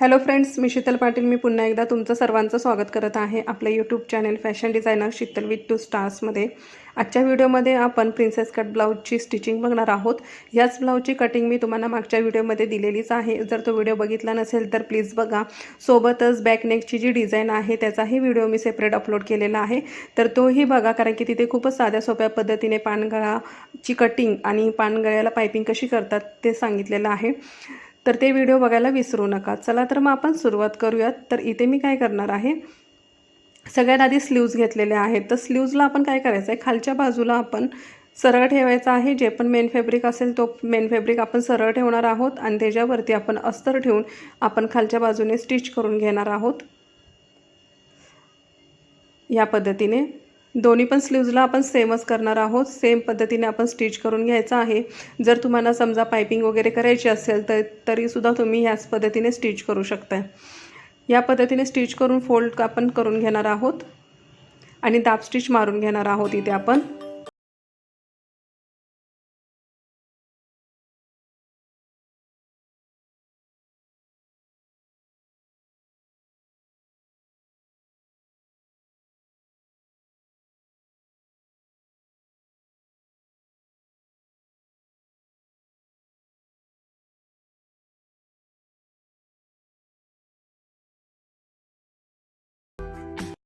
Hello friends मी शीतल पाटील. मी पुन्हा एकदा तुमचं सर्वांचं स्वागत करत आहे आपलं YouTube channel fashion designer Sheetal with two स्टार्समध्ये आजच्या व्हिडिओमध्ये आपण प्रिन्सेस कट ब्लाऊजची स्टिचिंग बघणार आहोत. याच ब्लाऊजची कटिंग मी तुम्हाला मागच्या व्हिडिओमध्ये दिलेलीच आहे. जर तो व्हिडिओ बघितला नसेल तर प्लीज बघा. सोबतच बॅकनेकची जी डिझाईन आहे त्याचाही व्हिडिओ मी सेपरेट अपलोड केलेला आहे. तर तोही बघा कारण की तिथे खूपच साध्या सोप्या पद्धतीने पानगळाची कटिंग आणि पानगळ्याला पायपिंग कशी करतात ते सांगितलेलं आहे. तर ते व्हिडिओ बघायला विसरू नका. चला तर मग आपण सुरुवात करूयात. तर इथे मी काय करणार आहे? सगळ्यात आधी स्लीव्ज घेतलेले आहेत. तर स्लीव्जला आपण काय करायचं आहे खालच्या बाजूला आपण सरळ ठेवायचं आहे. जे पण मेन फॅब्रिक असेल तो मेन फॅब्रिक आपण सरळ ठेवणार आहोत आणि त्याच्यावरती आपण अस्तर ठेवून आपण खालच्या बाजूने स्टिच करून घेणार आहोत. या पद्धतीने. दोन्ही पण स्लीव्जला आपण सेमच करणार आहोत. सेम पद्धतीने आपण स्टिच करून घ्यायचं आहे. जर तुम्हाला समजा पायपिंग वगैरे करायची असेल तर तरीसुद्धा तुम्ही ह्याच पद्धतीने स्टिच करू शकता या पद्धतीने स्टिच करून फोल्ड आपण करून घेणार आहोत. आणि दाब स्टिच मारून घेणार आहोत इथे आपण.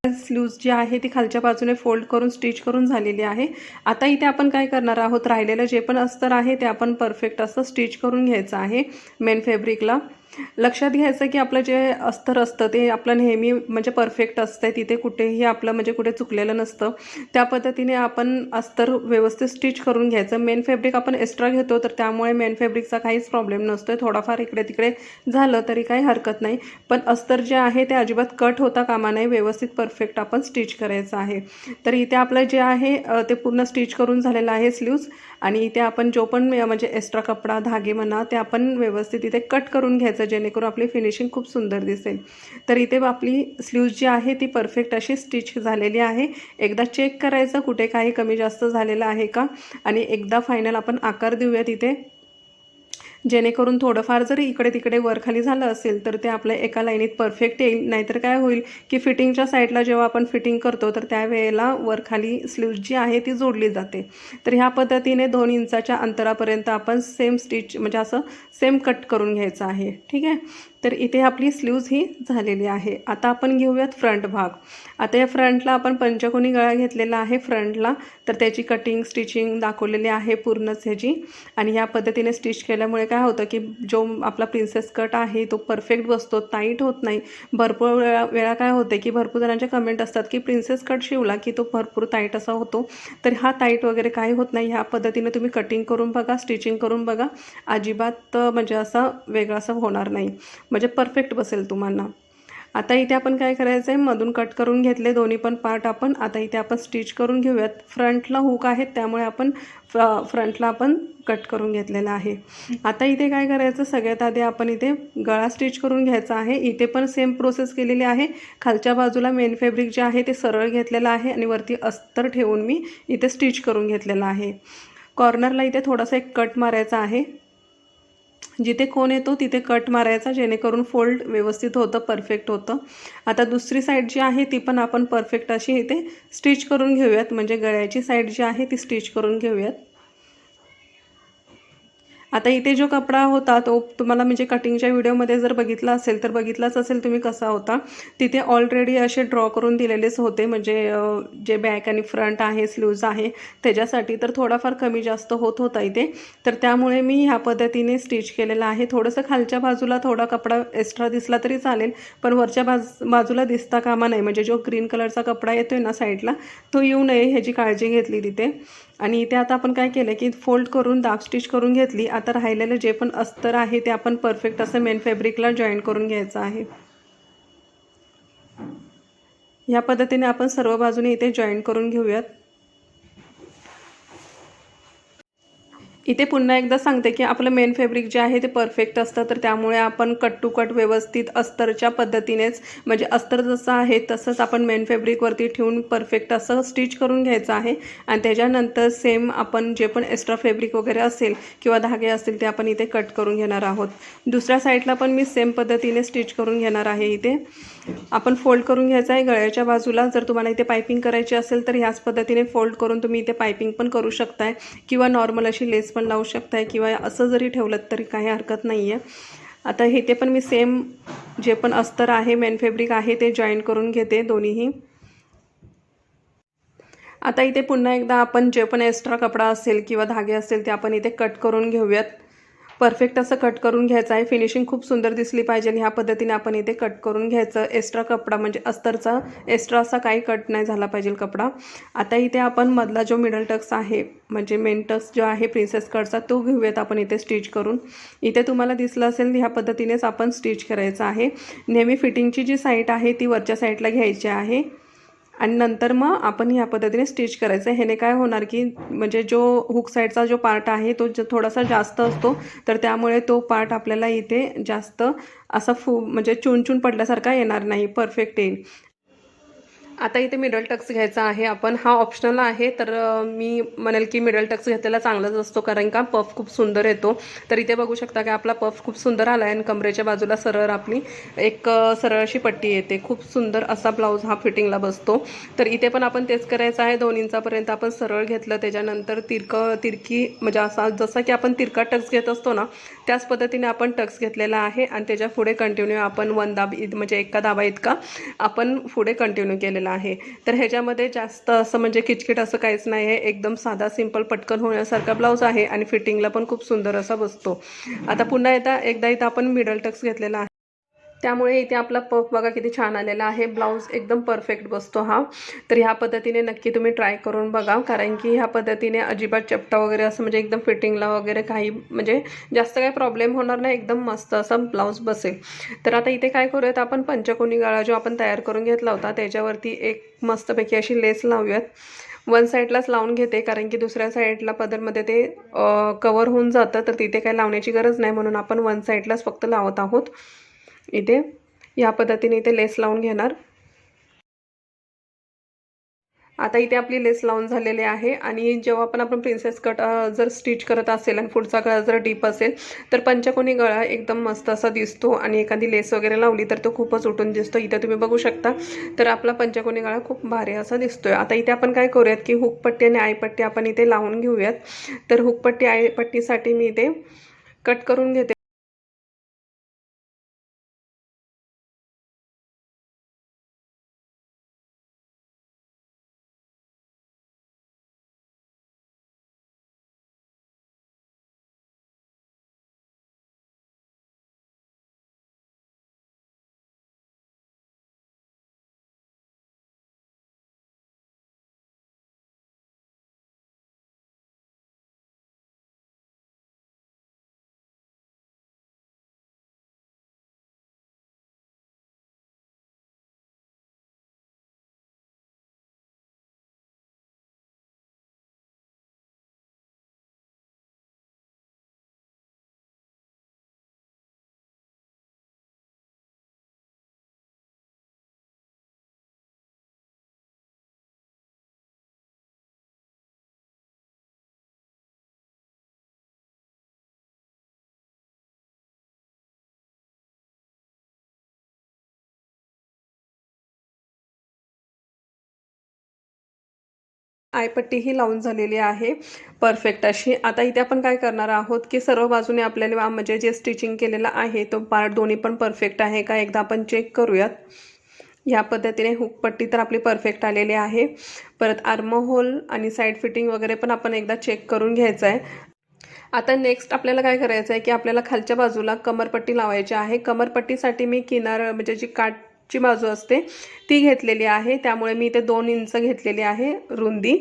स्लीव्ज जी आहे ती खालच्या बाजूने फोल्ड करून स्टिच करून झालेली आहे. आता इथे आपण काय करणार आहोत? राहिलेलं जे पण अस्तर आहे ते आपण परफेक्ट असं स्टिच करून घ्यायचं आहे मेन फॅब्रिकला लक्षात घ्यायचं की आपलं जे अस्तर असतं ते आपलं नेहमी म्हणजे परफेक्ट असतं तिथे कुठेही आपलं म्हणजे कुठे चुकलेलं नसतं. त्या पद्धतीने आपण अस्तर व्यवस्थित स्टिच करून घ्यायचं. मेन फॅब्रिक आपण एक्स्ट्रा घेतो तर त्यामुळे मेन फॅब्रिकचा काहीच प्रॉब्लेम नसतो थोडाफार इकडे तिकडे झालं तरी काही हरकत नाही. पण अस्तर जे आहे ते अजिबात कट होता कामा नाही व्यवस्थित परफेक्ट परफेक्ट आपण स्टिच करायचं आहे. तर इथे आपलं जे आहे ते पूर्ण स्टिच करून झालेलं आहे स्लीव्ज आणि इथे आपण जो पण म्हणजे एक्स्ट्रा कपडा धागे म्हणा ते आपण व्यवस्थित इथे कट करून घ्यायचं जेणेकरून आपली फिनिशिंग खूप सुंदर दिसेल. तर इथे आपली स्लीव्ज जी आहे ती परफेक्ट अशी स्टिच झालेली आहे. एकदा चेक करायचं कुठे काही कमी जास्त झालेलं आहे का? आणि एकदा फायनल आपण आकार देऊया तिथे जेणेकरून थोडंफार जरी इकडे तिकडे वरखाली झालं असेल तर ते आपल्या एका लाईनीत परफेक्ट येईल. नाहीतर काय होईल की फिटिंगच्या साईडला जेव्हा आपण फिटिंग करतो तर त्यावेळेला वरखाली स्लीव्ज जी आहे ती जोडली जाते. तर ह्या पद्धतीने दोन इंचाच्या अंतरापर्यंत आपण सेम स्टिच म्हणजे असं सेम कट करून घ्यायचं आहे. ठीक आहे? तर इथे आपली स्लीव्ज ही झालेली आहे. आता आपण घेऊयात फ्रंट भाग. आता या फ्रंटला आपण पंचकोनी गळा घेतलेला आहे फ्रंटला. तर त्याची कटिंग स्टिचिंग दाखवलेली आहे पूर्णच ह्याची. आणि ह्या पद्धतीने स्टिच केल्यामुळे काय होतं की जो आपला प्रिन्सेस कट आहे तो परफेक्ट बसतो टाईट होत नाही. भरपूर वेळा वेळा काय होते की भरपूर जणांचे कमेंट असतात की प्रिन्सेस कट शिवला की तो भरपूर टाईट असा होतो. तर हा टाईट वगैरे काही होत नाही. ह्या पद्धतीने तुम्ही कटिंग करून बघा स्टिचिंग करून बघा. अजिबात म्हणजे असं वेगळं असं होणार नाही. म्हणजे परफेक्ट बसेल तुम्हाला. आता इथे आपण काय करायचं आहे मधून कट करून घेतले दोन्ही पण पार्ट आपण. आता इथे आपण स्टिच करून घेऊयात. फ्रंटला हुक आहेत त्यामुळे आपण फ्र फ्रंटला आपण कट करून घेतलेला आहे. आता इथे काय करायचं सगळ्यात आधी आपण इथे गळा स्टिच करून घ्यायचा आहे. इथे पण सेम प्रोसेस केलेली आहे. खालच्या बाजूला मेन फॅब्रिक जे आहे ते सरळ घेतलेलं आहे आणि वरती अस्तर ठेवून मी इथे स्टिच करून घेतलेलं आहे. कॉर्नरला इथे थोडासा एक कट मारायचा आहे. जिथे कोण येतो तिथे कट मारायचा जेणेकरून फोल्ड व्यवस्थित होतं परफेक्ट होतं. आता दुसरी साईड जी आहे ती पण आपण परफेक्ट अशी इथे स्टिच करून घेऊयात. म्हणजे गळ्याची साईड जी आहे ती स्टिच करून घेऊयात. आता इथे जो कपडा होता तो तुम्हाला म्हणजे कटिंगच्या व्हिडिओमध्ये जर बघितला असेल तर बघितलाच असेल तुम्ही कसा होता. तिथे ऑलरेडी असे ड्रॉ करून दिलेलेच होते. म्हणजे जे बॅक आणि फ्रंट आहे स्लीव्ज आहे त्याच्यासाठी तर थोडाफार कमी जास्त होत होता इथे. तर त्यामुळे मी ह्या पद्धतीने स्टिच केलेलं आहे. थोडंसं खालच्या बाजूला थोडा कपडा एक्स्ट्रा दिसला तरी चालेल पण वरच्या बाज बाजूला दिसता कामा नाही म्हणजे जो ग्रीन कलरचा कपडा येतो आहे ना साईडला तो येऊ नये ह्याची काळजी घेतली तिथे. आणि इथे आता आपण काय केलं की फोल्ड करून दाब स्टिच करून घेतली. आता राहिलेलं जे पण अस्तर आहे ते आपण परफेक्ट असं मेन फॅब्रिकला जॉईन करून घ्यायचं आहे. ह्या पद्धतीने आपण सर्व बाजूने इथे जॉईन करून घेऊयात. इथे पुन्हा एकदा सांगते की आपलं मेन फॅब्रिक जे आहे ते परफेक्ट असतं तर त्यामुळे आपण कट टू कट व्यवस्थित अस्तरच्या पद्धतीनेच म्हणजे अस्तर जसं आहे तसंच आपण मेन फॅब्रिकवरती ठेवून परफेक्ट असं स्टिच करून घ्यायचं आहे. आणि त्याच्यानंतर सेम आपण जे पण एक्स्ट्रा फॅब्रिक वगैरे असेल किंवा धागे असतील ते आपण इथे कट करून घेणार आहोत. दुसऱ्या साईडला पण मी सेम पद्धतीने स्टिच करून घेणार आहे इथे. आपण फोल्ड करून घ्यायचं आहे गळ्याच्या बाजूला. जर तुम्हाला इथे पायपिंग करायची असेल तर ह्याच पद्धतीने फोल्ड करून तुम्ही इथे पायपिंग पण करू शकताय. किंवा नॉर्मल अशी लेस पण लावू शकताय किंवा असं जरी ठेवलं तरी काही हरकत नाही आहे आता हे ते पण मी सेम जे पण अस्तर आहे मेन फॅब्रिक आहे ते जॉईन करून घेते दोन्हीही. आता इथे पुन्हा एकदा आपण जे पण एक्स्ट्रा कपडा असेल किंवा धागे असेल ते आपण इथे कट करून घेऊयात. परफेक्ट असं कट करून घ्यायचं आहे. फिनिशिंग खूप सुंदर दिसली पाहिजे ह्या पद्धतीने आपण इथे कट करून घ्यायचं. एक्स्ट्रा कपडा म्हणजे अस्तरचा एक्स्ट्रा असा काही कट नाही झाला पाहिजे कपडा. आता इथे आपण मधला जो मिडल टक्स आहे म्हणजे मेन टक्स जो आहे प्रिन्सेस कटचा तो घेऊयात आपण इथे स्टिच करून. इथे तुम्हाला दिसलं असेल ह्या पद्धतीनेच आपण स्टिच करायचं आहे. नेहमी फिटिंगची जी साईट आहे ती वरच्या साईडला घ्यायची आहे. आणि नंतर मग आपण ह्या पद्धतीने स्टिच करायचं. आहे ह्याने काय होणार की म्हणजे जो हुक साईडचा जो पार्ट आहे तो थोडासा जास्त असतो. तर त्यामुळे तो पार्ट आपल्याला इथे जास्त असा फू म्हणजे चुनचून पडल्यासारखा येणार नाही. परफेक्ट येईल. आता इथे मिडल टक्स घ्यायचा आहे. आपण हा ऑप्शनल आहे तर मी म्हणेल की मिडल टक्स घेतलेला चांगलाच असतो कारण का पफ खूप सुंदर येतो. तर इथे बघू शकता की आपला पफ खूप सुंदर आला आहे आणि कमरेच्या बाजूला सरळ आपली एक सरळ अशी पट्टी येते. खूप सुंदर असा ब्लाऊज हा फिटिंगला बसतो. तर इथे पण आपण तेच करायचं आहे. दोन इंचापर्यंत आपण सरळ घेतलं त्याच्यानंतर तिरक तिरकी म्हणजे असा जसा की आपण तिरका टक्स घेत असतो ना त्याच पद्धतीने आपण टक्स घेतलेला आहे. आणि त्याच्या पुढे कंटिन्यू आपण वन दाब म्हणजे एका दाबा इतका आपण पुढे कंटिन्यू केलेला आहे. तर ह्याच्यामध्ये जास्त असं म्हणजे किचकिट असं काहीच नाही आहे. एकदम साधा सिंपल पटकन होण्यासारखा ब्लाऊज आहे आणि फिटिंगला पण खूप सुंदर असा बसतो. आता पुन्हा एकदा एकदा इथं आपण मिडल टक्स घेतलेला आहे. त्यामुळे इथे आपला पफ बघा किती छान आलेला आहे. ब्लाऊज एकदम परफेक्ट बसतो हा. तर ह्या पद्धतीने नक्की तुम्ही ट्राय करून बघा. कारण की ह्या पद्धतीने अजिबात चपटा वगैरे असं म्हणजे एकदम फिटिंगला वगैरे काही म्हणजे जास्त काही प्रॉब्लेम होणार नाही. एकदम मस्त असा ब्लाऊज बसेल. तर आता इथे काय करूयात आपण? पंचकोनी गळा जो आपण तयार करून घेतला होता त्याच्यावरती एक मस्तपैकी अशी लेस लावूयात. वन साईडलाच लावून घेते. कारण की दुसऱ्या साईडला पदरमध्ये ते कवर होऊन जातं. तर तिथे काही लावण्याची गरज नाही. म्हणून आपण वन साईडलाच फक्त लावत आहोत. इथे या पद्धतीने इथे लेस लावून घेणार. आता इथे आपली लेस लावून झालेली आहे आणि जेव्हा पण आपण प्रिन्सेस कट जर स्टिच करत असेल आणि पुढचा गळा जर डीप असेल तर पंचकोनी गळा एकदम मस्त असा दिसतो आणि एखादी लेस वगैरे लावली तर तो खूपच उठून दिसतो. इथे तुम्ही बघू शकता तर आपला पंचकोनी गळा खूप भारी असा दिसतोय. आता इथे आपण काय करूयात की हुकपट्टी आणि आईपट्टी आपण इथे लावून घेऊयात. तर हुकपट्टी आईपट्टीसाठी मी इथे कट करून घेते. आयपट्टीही लावून झालेली आहे. परफेक्ट अशी. आता इथे आपण काय करणार आहोत की सर्व बाजूने आपल्याला म्हणजे जे स्टिचिंग केलेलं आहे तो पार्ट दोन्ही पण परफेक्ट आहे का? एकदा आपण चेक करूयात. ह्या पद्धतीने हुकपट्टी तर आपली परफेक्ट आलेली आहे. परत आर्महोल आणि साईड फिटिंग वगैरे पण आपण एकदा चेक करून घ्यायचं आहे. आता नेक्स्ट आपल्याला काय करायचं आहे की आपल्याला खालच्या बाजूला कमरपट्टी लावायची आहे. कमरपट्टीसाठी मी किनार म्हणजे जी काठ ची बाजू असते. ती घेतलेली आहे. त्यामुळे मी इथे दोन इंच घेतलेली आहे रुंदी.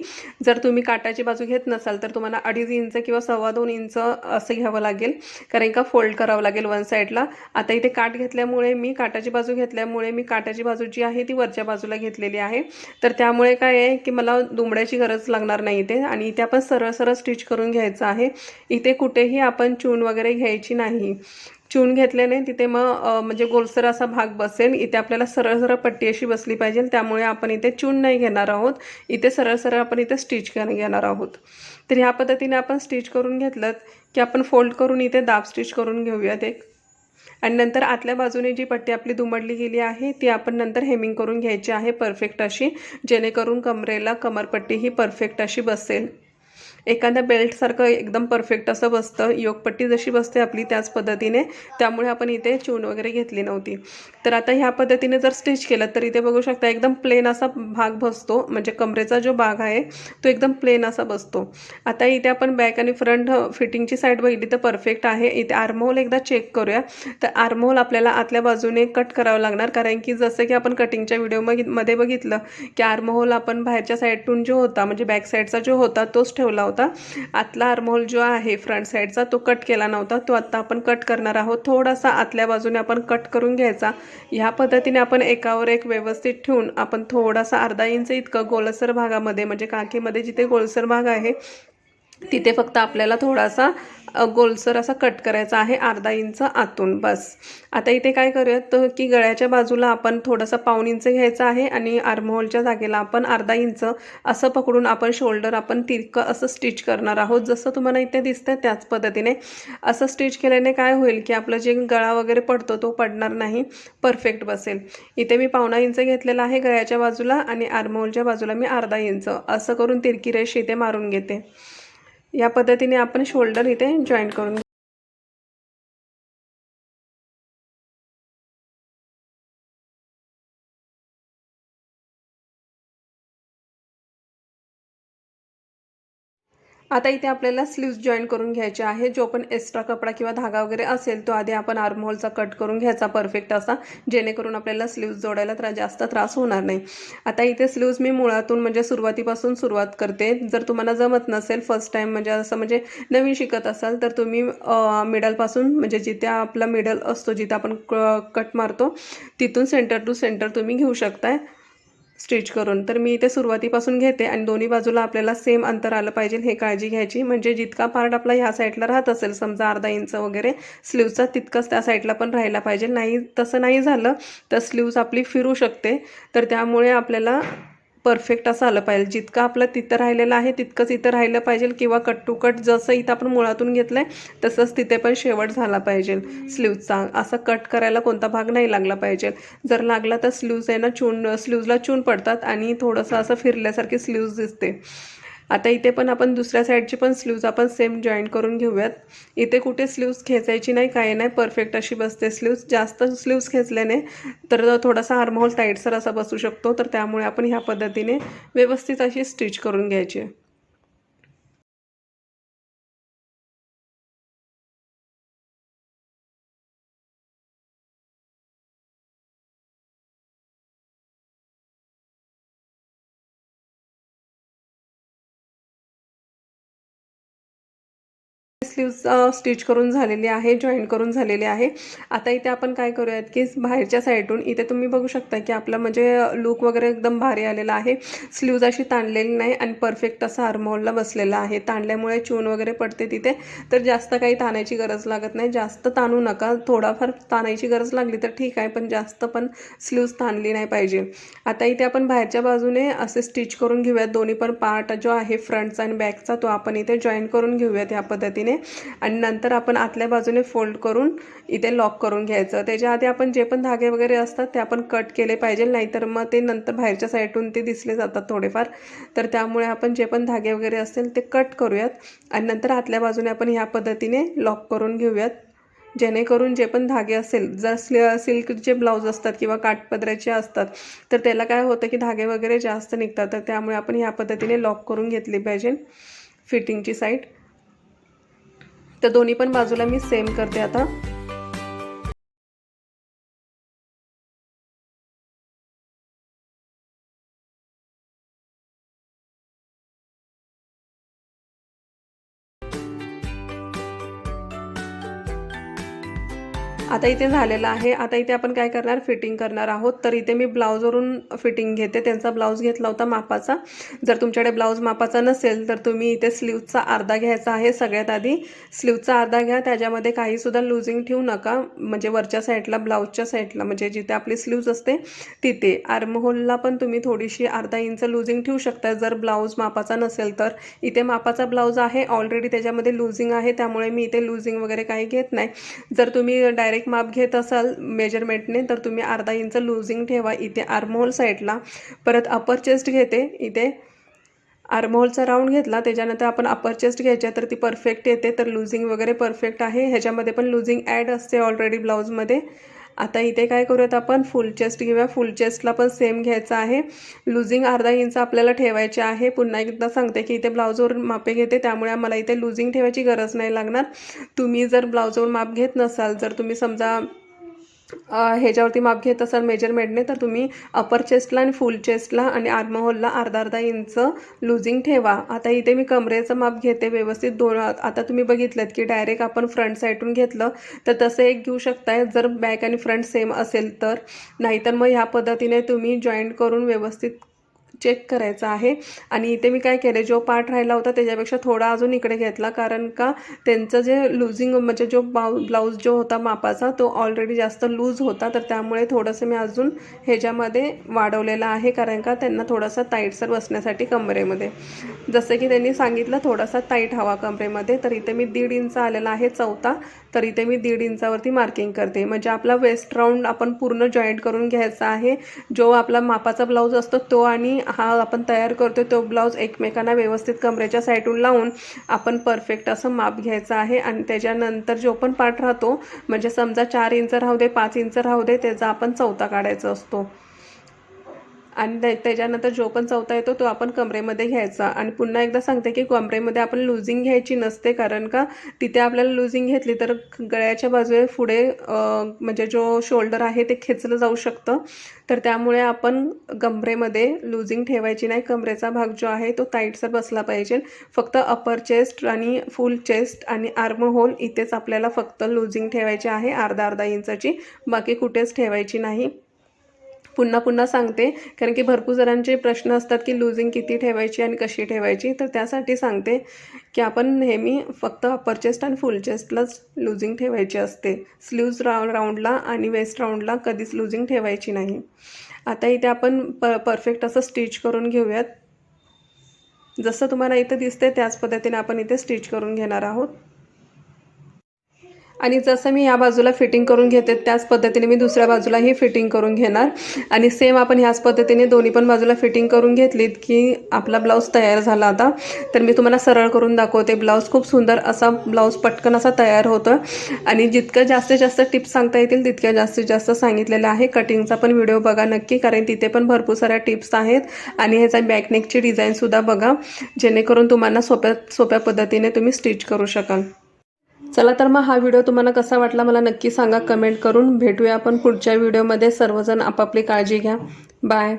जर तुम्ही काटाची बाजू घेत नसाल तर तुम्हाला अडीच इंच किंवा सव्वा दोन इंच असं घ्यावं लागेल. कारण का फोल्ड करावं लागेल वन साईडला. आता इथे काट घेतल्यामुळे मी काटाची बाजू घेतल्यामुळे मी काटाची बाजू जी आहे ती वरच्या बाजूला घेतलेली आहे. तर त्यामुळे काय आहे की मला दुमड्याची गरज लागणार नाही इथे. आणि इथे आपण सरळ सरळ स्टिच करून घ्यायचं आहे. इथे कुठेही आपण चून वगैरे घ्यायची नाही. चून घेतल्याने तिथे मग म्हणजे गोलसर असा भाग बसेल. इथे आपल्याला सरळ सरळ पट्टी अशी बसली पाहिजे त्यामुळे आपण इथे चून नाही घेणार आहोत. इथे सरळ सरळ आपण इथे स्टिच घेणार आहोत. तर ह्या पद्धतीने आपण स्टिच करून घेतलं की आपण फोल्ड करून इथे दाब स्टिच करून घेऊयात एक. आणि नंतर आतल्या बाजूने जी पट्टी आपली दुमडली गेली आहे ती आपण नंतर हेमिंग करून घ्यायची आहे परफेक्ट अशी. जेणेकरून कमरेला कमरपट्टी ही परफेक्ट अशी बसेल. एखाद्या बेल्टसारखं एकदम परफेक्ट असं बसतं. योगपट्टी जशी बसते आपली त्याच पद्धतीने. त्यामुळे आपण इथे चून वगैरे घेतली नव्हती. तर आता ह्या पद्धतीने जर स्टिच केलं तर इथे बघू शकता एकदम प्लेन असा भाग बसतो. म्हणजे कमरेचा जो भाग आहे तो एकदम प्लेन असा बसतो. आता इथे आपण बॅक आणि फ्रंट फिटिंगची साईड बघितली तर परफेक्ट आहे. इथे आर्महोल एकदा चेक करूया. तर आर्महोल आपल्याला आतल्या बाजूने कट करावं लागणार. कारण की जसं की आपण कटिंगच्या व्हिडिओमध्ये बघितलं की आर्महोल आपण बाहेरच्या साईडतून जो होता म्हणजे बॅक साईडचा जो होता तोच ठेवला होता. आतला आर्महोल जो आहे फ्रंट साईडचा तो कट केला नव्हता. तो आत्ता आपण कट करणार आहोत. थोडासा आतल्या बाजूने आपण कट करून घ्यायचा. ह्या पद्धतीने आपण एकावर एक व्यवस्थित ठेवून आपण थोडासा अर्धा इंच इतकं गोलसर भागामध्ये म्हणजे काकीमध्ये जिथे गोलसर भाग आहे तिथे फक्त आपल्याला थोडासा गोलसर असा कट करायचा आहे अर्धा इंच आतून बस. आता इथे काय करूयात की गळ्याच्या बाजूला आपण थोडासा पाऊन इंच घ्यायचा आहे आणि आर्महोलच्या जागेला आपण अर्धा इंच असं पकडून आपण शोल्डर आपण तिरकं असं स्टिच करणार आहोत. जसं तुम्हाला इथे दिसतंय त्याच पद्धतीने. असं स्टिच केल्याने काय होईल की आपलं जे गळा वगैरे पडतो तो पडणार नाही. परफेक्ट बसेल. इथे मी पावणा इंच घेतलेला आहे गळ्याच्या बाजूला आणि आर्महोलच्या बाजूला मी अर्धा इंच. असं करून तिरकी रेष इथे मारून घेते. या पद्धतीने आपण शोल्डर इथे जॉईन करून आता इथे आपल्याला स्लीव्ज जॉईन करून घ्यायचे आहे. जो पण एक्स्ट्रा कपडा किंवा धागा वगैरे असेल तो आधी आपण आर्महोलचा कट करून घ्यायचा परफेक्ट असा. जेणेकरून आपल्याला स्लीव्ज जोडायला त्रा जास्त त्रास होणार नाही. आता इथे स्लीव्ज मी मुळातून म्हणजे सुरुवातीपासून सुरुवात करते. जर तुम्हाला जमत नसेल फर्स्ट टाईम म्हणजे असं म्हणजे नवीन शिकत असाल तर तुम्ही मिडलपासून म्हणजे जिथे आपला मिडल असतो जिथे आपण कट मारतो तिथून सेंटर टू सेंटर तुम्ही घेऊ शकताय. स्टिच करून. तर मी इथे सुरुवातीपासून घेते आणि दोन्ही बाजूला आपल्याला सेम अंतर आलं पाहिजे. हे काळजी घ्यायची. म्हणजे जितका पार्ट आपला ह्या साईडला राहत असेल समजा अर्धा इंच वगैरे स्लीवचा तितकंच त्या साईडला पण राहायला पाहिजे. नाही तसं नाही झालं तर स्लीव्ज आपली फिरू शकते. तर त्यामुळे आपल्याला परफेक्ट असं आलं पाहिजे. जितकं आपलं तिथं राहिलेलं आहे तितकंच इथं राहिलं पाहिजे किंवा कट टू कट जसं इथं आपण मुळातून घेतलं आहे तसंच तिथे पण शेवट झाला पाहिजे. स्लीवचा असं कट करायला कोणता भाग नाही लागला पाहिजे. जर लागला तर स्लीव्ज आहे ना चून स्लीव्जला चून पडतात आणि थोडंसं असं फिरल्यासारखी स्लीव्ज दिसते. आता इथे पण आपण दुसऱ्या साईडची पण स्लीव्ज आपण सेम जॉईन करून घेऊयात. इथे कुठे स्लीव्ज खेचायची नाही काही नाही परफेक्ट अशी बसते स्लीव्ज जास्त स्लीव्ज खेचल्याने तर थोडासा आर्महोल टाईटसर असा बसू शकतो तर त्यामुळे आपण ह्या पद्धतीने व्यवस्थित अशी स्टिच करून घ्यायची स्लीव्ज स्टिच करून झालेली आहे जॉईन करून झालेली आहे. आता इथे आपण काय करूयात की बाहेरच्या साईडून इथे तुम्ही बघू शकता की आपलं म्हणजे लुक वगैरे एकदम भारी आलेला आहे. स्लीव्ज अशी ताणलेली नाही आणि परफेक्ट असा आरमोलला बसलेला आहे. ताणल्यामुळे चून वगैरे पडते तिथे. तर जास्त काही ताणायची गरज लागत नाही. जास्त ताणू नका. थोडाफार ताणायची गरज लागली तर ठीक आहे पण जास्त पण स्लीव्ज ताणली नाही पाहिजे. आता इथे आपण बाहेरच्या बाजूने असे स्टिच करून घेऊयात. दोन्ही पण पार्ट जो आहे फ्रंटचा आणि बॅकचा तो आपण इथे जॉईन करून घेऊयात ह्या पद्धतीने. आणि नंतर आपण आतल्या बाजूने फोल्ड करून इथे लॉक करून घ्यायचं. त्याच्या आधी आपण जे पण धागे वगैरे असतात ते आपण कट केले पाहिजे. नाहीतर मग ते नंतर बाहेरच्या साईडून ते दिसले जातात थोडेफार. तर त्यामुळे आपण जे पण धागे वगैरे असतील ते कट करूयात. आणि नंतर आतल्या बाजूने आपण ह्या पद्धतीने लॉक करून घेऊयात. जेणेकरून जे पण धागे असेल जर स्लि सिल्कचे ब्लाऊज असतात किंवा काठपदराचे असतात तर त्याला काय होतं की धागे वगैरे जास्त निघतात. तर त्यामुळे आपण ह्या पद्धतीने लॉक करून घेतली पाहिजे फिटिंगची साईड. तर दोन्ही पण बाजूला मी सेम करते आता. आता इथे झालेलं आहे. आता इथे आपण काय करणार? फिटिंग करणार आहोत. तर इथे मी ब्लाऊजवरून फिटिंग घेते. त्यांचा ब्लाऊज घेतला होता मापाचा. जर तुमच्याकडे ब्लाऊज मापाचा नसेल तर तुम्ही इथे स्लीवचा अर्धा घ्यायचा आहे. सगळ्यात आधी स्लीवचा अर्धा घ्या. त्याच्यामध्ये काहीसुद्धा लुझिंग ठेवू नका. म्हणजे वरच्या साईडला ब्लाऊजच्या साईडला म्हणजे जिथे आपली स्लीव्ज असते तिथे. आर्महोलला पण तुम्ही थोडीशी अर्धा इंच लुझिंग ठेवू शकता. जर ब्लाऊज मापाचा नसेल तर. इथे मापाचा ब्लाऊज आहे. ऑलरेडी त्याच्यामध्ये लुझिंग आहे. त्यामुळे मी इथे लुझिंग वगैरे काही घेत नाही. जर तुम्ही डायरेक्ट माप घेत असाल मेजरमेंटने तर तुम्ही अर्धा इंच लूजिंग ठेवा इथे आर्महोल साईडला परत अपर चेस्ट घेते इथे आर्महोलचा राऊंड घेतला त्याच्यानंतर आपण अपर चेस्ट घ्यायच्या तर ती परफेक्ट येते तर लुझिंग वगैरे परफेक्ट आहे. ह्याच्यामध्ये पण लुझिंग ॲड असते ऑलरेडी ब्लाऊजमध्ये आता इथे काय करूयात आपण? फुल चेस्ट घेऊया. फुल चेस्टला पण सेम घ्यायचं आहे. लुझिंग अर्धा इंच आपल्याला ठेवायचे आहे. पुन्हा एकदा सांगते की इथे ब्लाऊजवर मापे घेते. त्यामुळे आम्हाला इथे लुझिंग ठेवायची गरज नाही लागणार. तुम्ही जर ब्लाऊजवर माप घेत नसाल जर तुम्ही समजा ह्याच्यावरती माप घेत असाल मेजरमेंटने तर तुम्ही अपर चेस्टला आणि फुल चेस्टला आणि आर्महोलला अर्धा अर्धा इंच लुझिंग ठेवा. आता इथे मी कमरेचं माप घेते व्यवस्थित दोन आता तुम्ही बघितलं की डायरेक्ट आपण फ्रंट साईडून घेतलं तर तसं एक घेऊ शकताय. जर बॅक आणि फ्रंट सेम असेल तर. नाहीतर मग ह्या पद्धतीने तुम्ही जॉईंट करून व्यवस्थित चेक करायचं आहे. आणि इथे मी काय केले जो पार्ट राहिला होता त्याच्यापेक्षा थोडा अजून इकडे घेतला कारण का त्यांचं जे लुझिंग म्हणजे जो बाउ ब्लाऊज जो होता मापाचा तो ऑलरेडी जास्त लूज होता तर त्यामुळे थोडंसं मी अजून ह्याच्यामध्ये वाढवलेलं आहे कारण का त्यांना थोडासा टाईटसर बसण्यासाठी कमरेमध्ये. जसं की त्यांनी सांगितलं थोडासा टाईट हवा कमरेमध्ये तर इथे मी दीड इंच आलेला आहे चौथा. तर इथे मी दीड इंचावरती मार्किंग करते. म्हणजे आपला वेस्ट राऊंड आपण पूर्ण जॉईंट करून घ्यायचा आहे. जो आपला मापाचा ब्लाऊज असतो तो आणि हा आपण तयार करतो तो ब्लाऊज एकमेकांना व्यवस्थित कमरेच्या साईडून लावून आपण परफेक्ट असं माप घ्यायचं आहे. आणि त्याच्यानंतर जो पण पार्ट राहतो म्हणजे समजा चार इंच राहू दे पाच इंच राहू दे त्याचा आपण चौथा काढायचा असतो. आणि त्याच्यानंतर जो पण चौथा येतो तो आपण कमरेमध्ये घ्यायचा. आणि पुन्हा एकदा सांगते की कमरेमध्ये आपण लुझिंग घ्यायची नसते कारण का तिथे आपल्याला लुझिंग घेतली तर गळ्याच्या बाजूने पुढे म्हणजे जो शोल्डर आहे ते खेचलं जाऊ शकतं. तर त्यामुळे आपण कमरेमध्ये लुझिंग ठेवायची नाही. कमरेचा भाग जो आहे तो टाईटसर बसला पाहिजे. फक्त अपर चेस्ट आणि फुल चेस्ट आणि आर्म होल इथेच आपल्याला फक्त लुझिंग ठेवायची आहे अर्धा अर्धा इंचाची. बाकी कुठेच ठेवायची नाही. पुन्हा पुन्हा सांगते. कारण की भरपूर जणांचे प्रश्न असतात की लुझिंग किती ठेवायची आणि कशी ठेवायची. तर त्यासाठी सांगते की आपण नेहमी फक्त अपर चेस्ट आणि फुल चेस्टलाच लुझिंग ठेवायची असते. स्लीव्ज राऊ राऊंडला आणि वेस्ट राऊंडला कधीच लुझिंग ठेवायची नाही. आता इथे आपण प परफेक्ट असं स्टिच करून घेऊयात. जसं तुम्हाला इथं दिसते त्याच पद्धतीने आपण इथे स्टिच करून घेणार आहोत. आणि जसं मी या बाजूला फिटिंग करून घेते त्याच पद्धतीने मी दुसऱ्या बाजूलाही फिटिंग करून घेणार. आणि सेम आपण ह्याच पद्धतीने दोन्ही पण बाजूला फिटिंग करून घेतलीत की आपला ब्लाऊज तयार झाला आता. तर मी तुम्हाला सरळ करून दाखवते ब्लाऊज खूप सुंदर असा ब्लाऊज पटकन असा तयार होतो आणि जितकं जास्तीत जास्त टिप्स सांगता येतील तितक्या जास्तीत जास्त सांगितलेलं आहे. कटिंगचा पण व्हिडिओ बघा नक्की कारण तिथे पण भरपूर साऱ्या टिप्स आहेत. आणि ह्याचा बॅकनेकची डिझाईनसुद्धा बघा जेणेकरून तुम्हाला सोप्या सोप्या पद्धतीने तुम्ही स्टिच करू शकाल. चला तर मग हा व्हिडिओ तुम्हाला कसा वाटला मला नक्की सांगा. कमेंट करून भेटूया आपण पुढच्या व्हिडिओमध्ये. सर्वजण आपापली काळजी घ्या. बाय.